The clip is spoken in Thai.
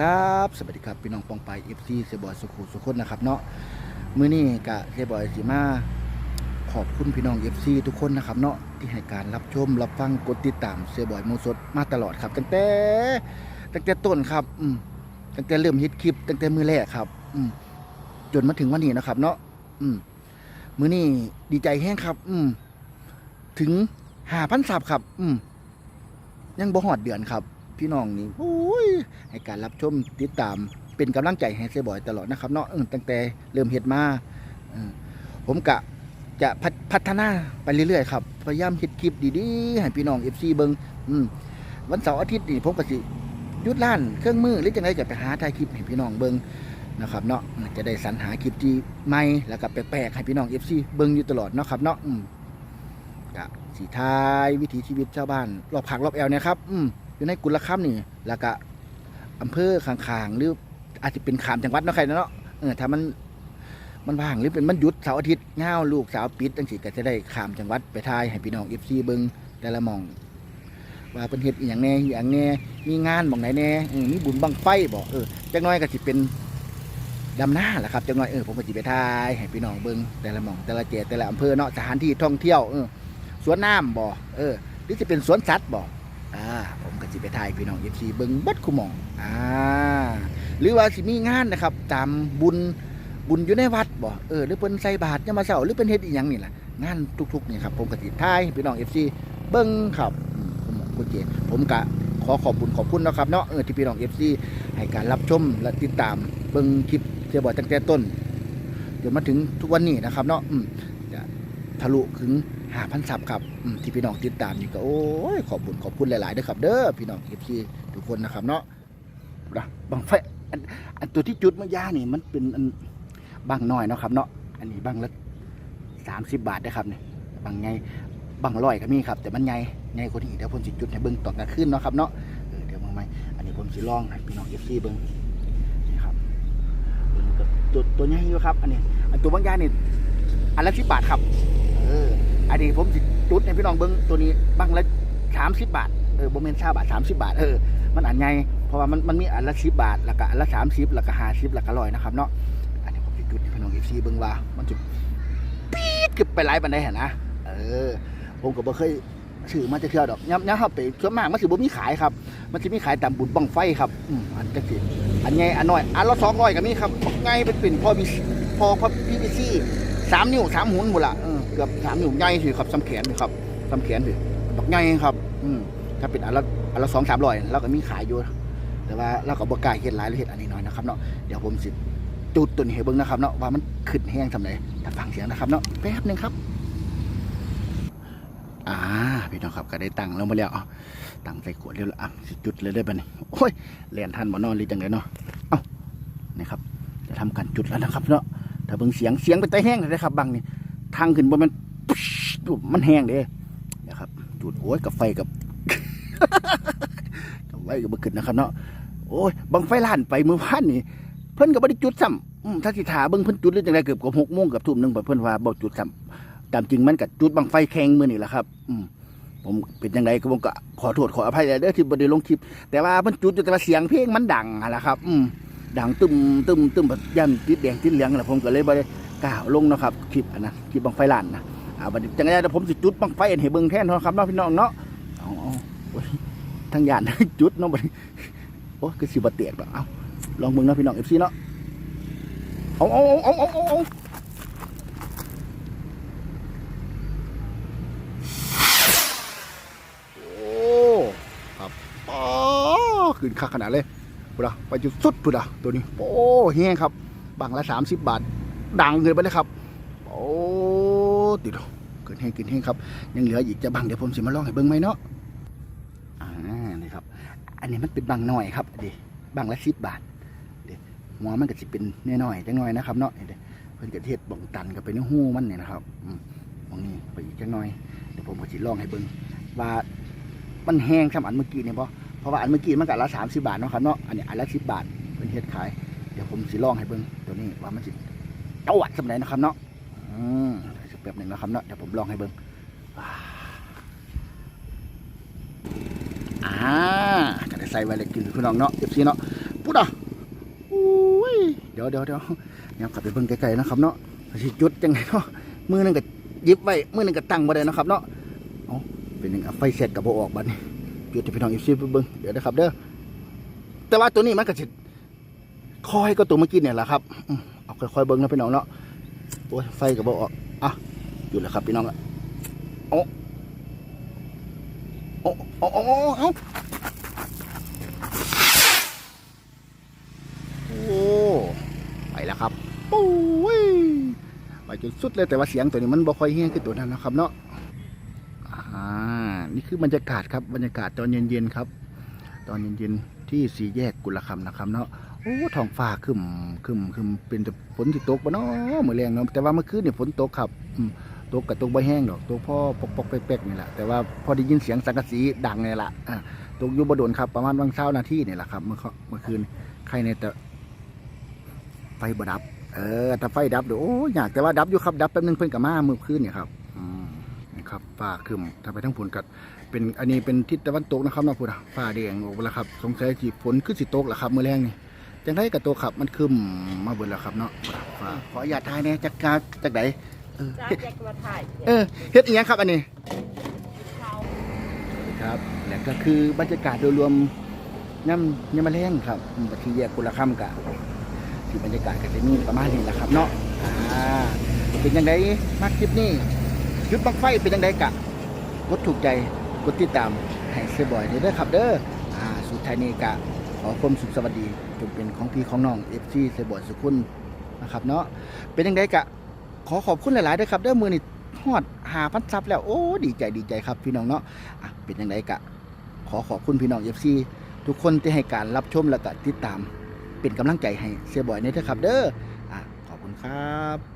ครับสวัสดีครับพี่น้องปองไปเอฟซีเซบอยสุขุสุขคนนะครับเนาะมื้อนี้กะเซบอยสิมาขอบคุณพี่น้องเอฟซีทุกคนนะครับเนาะที่ให้การรับชมรับฟังกดติดตามเซบอยมูสดมาตลอดครับตั้งแต่ตั้งแต่ต้นครับอืมตั้งแต่เริ่มฮิตคลิป ตั้งแต่มือแรกครับ อืมจนมาถึงวันนี้นะครับ เนาะอืมมื้อนี้ดีใจแห้งครับ อืมถึงหาพันสับครับ อืมยังบ่หอดเดือนครับ พี่น้องนี่โอ้ ให้การรับชมติดตามเป็นกำลังใจให้เซบอยตลอดนะครับเนาะตั้งแต่เริ่มเฮ็ดมาผมกะจะพัฒพัฒนาไปเรื่อยๆครับพยายามเฮ็ดคลิปดีๆให้พี่น้อง FC เบิงวันเสาร์อาทิตย์นี่ผมก็สิยุดร้านเครื่องมือหรือจังไดก็ไปหาถ่ายคลิปให้พี่น้องเบิงนะครับเนาะจะได้สรรหาคลิปที่ใหม่แล้วก็แปลกๆให้พี่น้อง FC เบิงอยู่ตลอดเนาะครับเนาะอืมกะสีทายวิถีชีวิตชาวบ้านรอบผักรอบแอวเนี่ยครับ อืมอยู่ในกุลคัมนี่ แล้วก็ อำเภอข้างๆหรืออาจจะเป็นขามจังหวัดเนาะใครเนาะเออถ้ามันมันว่างหรือเป็นมันหยุดเสาร์อาทิตย์เงาลูกสาวปิดจังสิก็จะได้ขามจังหวัดไปทายให้พี่น้องเอฟซีเบิงแต่ละมอง ว่าเป็นเฮ็ดอย่างแน่อย่างแน่มีงานหมองไหนแน่เออมีบุญบังไฟบอกเออจักหน้อยก็สิเป็นดำหน้าแหละครับจักหน้อยเออผมก็สิไปทายให้พี่น้องเบิงแต่ละมอง แต่ละเจแต่ละอำเภอเนาะสถานที่ท่องเที่ยวเออสวนน้ำบ่เออหรือจะเป็นสวนสัตว์บ่อ่าผมก็ สิไปถ่ายพี่น้องเอฟซีเบิ้งบัดคุมองอ่าหรือว่าสิมีงานนะครับ ตามบุญบุญอยู่ในวัดบ่เออหรือเพิ่นใส่บาตรยามมาเช้าหรือเป็นเฮ็ดอีหยังนี่ล่ะงานทุกๆนี่ครับผมก็สิถ่ายพี่น้องเอฟซีเบิ้งครับอืมคุณหมอคุณเจผมก็ขอขอบคุณขอบคุณนะครับเนาะเออที่พี่น้องเอฟซีให้การรับชมและติดตามเบิ้งคลิปเสียบ่อยตั้งแต่ต้นจนมาถึงทุกวันนี้นะครับเนาะจะทะลุถึง หาพันซับครับที่พี่น้องติดตามอยู่ก็โอ้ยขอบคุณขอบคุณหลายๆด้อครับ เด้อพี่น้องเอฟซีทุกคนนะครับเนาะนะบางไฟอันอันตัวที่จุดเมื่อย่านี่มันเป็นอันบางน้อยเนาะครับเนาะอันนี้บางละสามสิบบาทนะครับเนี่ยบางไงบางร้อยก็มีครับ แต่มันไงไงกว่านี้เดี๋ยวผมสิจุดให้เบิ้งตอนกลางคืนเนาะครับเนาะเดี๋ยวมาใหม่อันนี้ผมสิลองให้พี่น้องเอฟซีเบิ้งนี่ครับตัวตัวใหญ่อยู่ครับ อันนี้อันตัวบางย่านี่อันละสิบบาทครับ อออันนี้ผมสิจุดให้พี่น้องเบิ้งตัวนี้บังละสามสิบบาทเออโบเมนชาบาทสามสิบบาทเออมันอันไงเพราะว่ามันมันมีอันละสิบบาทแล้วก็อันละสามสิบแล้วก็ห้าสิบแล้วก็ร้อยนะครับเนาะอันนี้ผมสิจุดให้พี่น้องเอฟซีเบิ้งว่ามันจะปี๊ดขึ้นไปหลายบันไดเห็นนะเออ ผมก็บ่เคยซื้อมาจะเที่ยวดอกย้ำย้ำครับไปส่วนมากมันสิบ่มีขายครับ มันสิมีขายตามบุญบังไฟครับอืมอันจังสิอันไงอันน้อยอันละสองร้อยก็มีครับไงเป็นเป็นพอมีพอพอพีพีซี สามนิ้วสามหุนหมดละเกือบสามนิ้วใหญ่สิครับซ้ำแขนสิครับซ้ำแขนสิบักใหญ่ครับ อืมถ้าเป็นอันละอันละสองสามร้อยเราก็มีขายอยู่ แต่ว่าเราก็บกล้าเห็ดหลายหรือเห็ดอันนี้น้อยนะครับเนาะเดี๋ยวผมสิจุดตัวนี้ให้เบิ่งนะครับเนาะว่ามันขึ้นแห้งทำไรถ้าฟังเสียงนะครับเนาะแป๊บหนึงครับอ่าพี่น้องครับก็ได้ตังค์แล้วมาแล้วตังค์ใส่ขวดเรียบร้อยอะจุดเลยได้ปะนี่โอ้ยเรียนท่านบ่นอนหรือจังไดเนาะเอ้านี่ครับจะทำการจุดแล้วนะครับเนาะ ถ้าเบิ่งเสียงเสียงเป็นไตแห้งเลยนะครับบังนี่ทางขึ้นบนมันปุ๊ชดูมันแห้งเด้นะครับจุดโอ้ยกับไฟกับกับไฟกับบ่ขึ้นนะครับเนาะโอ้ยบังไฟล้านไปมือพันนี่เพิ่นก็บ่ได้จุดซ้ำถ้าสิถาเบิ่งเพิ่นจุดหรือจังไดเกือบกับ6โมงกับทุ่มหนึ่งเพิ่นว่าบ่จุดซ้ำตามจริงมันก็จุดบังไฟแข่งมือนี่แหละครับ อืมผมเป็นจังไดก็ผมก็ขอโทษขออภัยเด้อที่บ่ได้ลงคลิป แต่ว่าเพิ่นจุดอยู่แต่ว่าเสียงเพลงมันดังหั่นล่ะครับ อืม ดังตึมตึมตึมแบบยันติดแดงติดเหลืองนะผมก็เลยบ่ได้กล้าวลงนะครับคลิปนะคลิปบังไฟลานนะอ่าบัดนี้จังไงเดี๋ยวผมสิจุดบังไฟอันให้เบิ่งแทนเนะครับเนาะพี่น้องเนาะเอาเอาทั้งยานจุดเนาะบัดนี้โอ้คือสิบเตียกดอกเอาลองเบิ่งนะพี่น้อง FC เนาะเอาเอาเอาเอาเอาเอาโอ้ครับอ๋อขึ้นคักขนาดเลย พุดะไปจุดสุดพุดะตัวนี้ โอ้แห้งครับบังละสามสิบบาท ดังเกินไปเลยครับ โอ้ติดเกินแห้งเกินแห้งครับ ยังเหลืออีกจะบังเดี๋ยวผมสิมาลองให้เบิ้งไหมเนาะอ่านี่ครับ อันนี้มันเป็นบังหน่อยครับเดี๋ยวบังละสิบบาทเดี๋ยวหัวมันก็จะเป็นน้อยๆจังน้อยนะครับเนาะเดี๋ยวเพิ่นกระเทศบ่งตันกับเป็นหูมันเนี่ยนะครับอืมองนี้ไปอีกจังน้อยเดี๋ยวผมก็สิลองให้เบิ้งว่ามันแห้งสำอันเมื่อกี้เนี่ยปะ เพราะว่าอันเมื่อกี้มันก็อัละสามสิบาทเนาะครับเนาะอันนี้อันละสิบบาทเป็นเฮ็ดขาย เดี๋ยวผมสิลองให้เบิ่งตัวนี้ว่ามันสิตวัดสำไหนนะครับเนาะอืมแป๊บหนึ่งนะครับเนาะเดี๋ยวผมลองให้เบิ่งอ่าก็ได้ใส่ไว้เลยกินพี่น้องเนาะเอฟซีเนาะปูพูดอะอุ้ยเดี๋ยวเดี๋ยวเดี๋ยวเนี่ยขับไปเบิ่งไกลๆนะครับเนาะสิจุดยังไงเนาะมือหนึงก็ยิบไว้มือหนึงก็ตั้งบ่ได้นะครับเนาะเอาเป็นยังไงไฟเสร็จกับบ่ออกบัดนี้ จุดที่พี่น้องอีซีเบิ่งเดี๋ยวนะครับเด้อแต่ว่าตัวนี้มันก็สิคอยก็ตัวเมื่อกี้เนี่ยแหละครับอเอาค่อยๆเบิ่งนะพี่น้องเนาะโอ้ยไฟกับบออกอะหยุดแล้วครับพี่น้องอะโอ้โอ้โอ้โอ้โอ้เอ้าโอ้ไปแล้วครับปุ้ยไปจนสุดเลยแต่ว่าเสียงตัวนี้มันบ่ค่อยเฮี้ยงคือตัวนั้นนะครับเนาะ นี่คือบรรยากาศครับบรรยากาศตอนเย็นๆครับ ตอนเย็นๆที่สี่แยกกุลคำนะครับเนาะโอ้ท้องฟ้าคึมครึมครึมเป็นแต่ฝนที่ตกบ่เนาะมือแรงเนาะแต่ว่าเมื่อคืนเนี่ยฝนตกครับตกกับตกใบแห้งดอกตกพ่อปอกๆแป๊กๆนี่แหละแต่ว่าพอได้ยินเสียงสังกะสีดังนี่แหละอ่าตกอยู่บ่โดนครับประมาณวังเช้านาทีนี่แหละครับ เมื่อเมื่อคืนใครในแต่ไฟบดับ เออถ้าไฟดับเดี๋ยวโอ้ยอยากแต่ว่าดับอยู่ครับดับแป๊บนึงเพิ่นกับมาเมื่อคืนเนี่ยครับ อืมนี่ครับฟ้าครึมถ้าไปทั้งฝนกัด เป็นอันนี้เป็นทิศตะวันตกนะครับเนาะพูดอะฟ้าแดงออกไปแล้วครับ สงสัยจีฝนขึ้นสิตกแล้วครับมื้อแรงนี่จังได้กับตัวขับมันครึมมาเบิดแล้วครับเนาะพูดอะฟ้าขออนุญาตทายแหน่จักกาจากไหนเออจ้าเฮ็ดแจ็คมาถ่ายเออเฮ็ดอีหยังครับอันนี้เขาครับและก็คือบรรยากาศโดยรวมย่ำย่ำมาแรงครับอืมก็ที่แยกกุละคำกะที่บรรยากาศก็จะมีประมาณนี้แหละครับเนาะอ่าเป็นยังไงมากคลิปนี้ ยุดบังไฟเป็นยังไงกะกดถูกใจกดติดตามให้เซบอยเด้อครับ เด้ออ่าสุดท้ายนี้กะขอความสุขสวัสดีจงเป็นของพี่ของน้องเอฟซีเซบอยสุขุนนะครับเนาะเป็นยังไงกะขอขอบคุณหลายๆด้วยครับเด้อมือนี่ฮอดหาพันซับแล้วโอ้ดีใจดีใจครับพี่น้องเนาะอะเป็นยังไงกะ ขอขอบคุณพี่น้องเอฟซีทุกคนที่ให้การรับชมและก็ติดตามเป็นกำลังใจให้เสียบอยนี่เถอะครับ เด้ออะขอบคุณครับ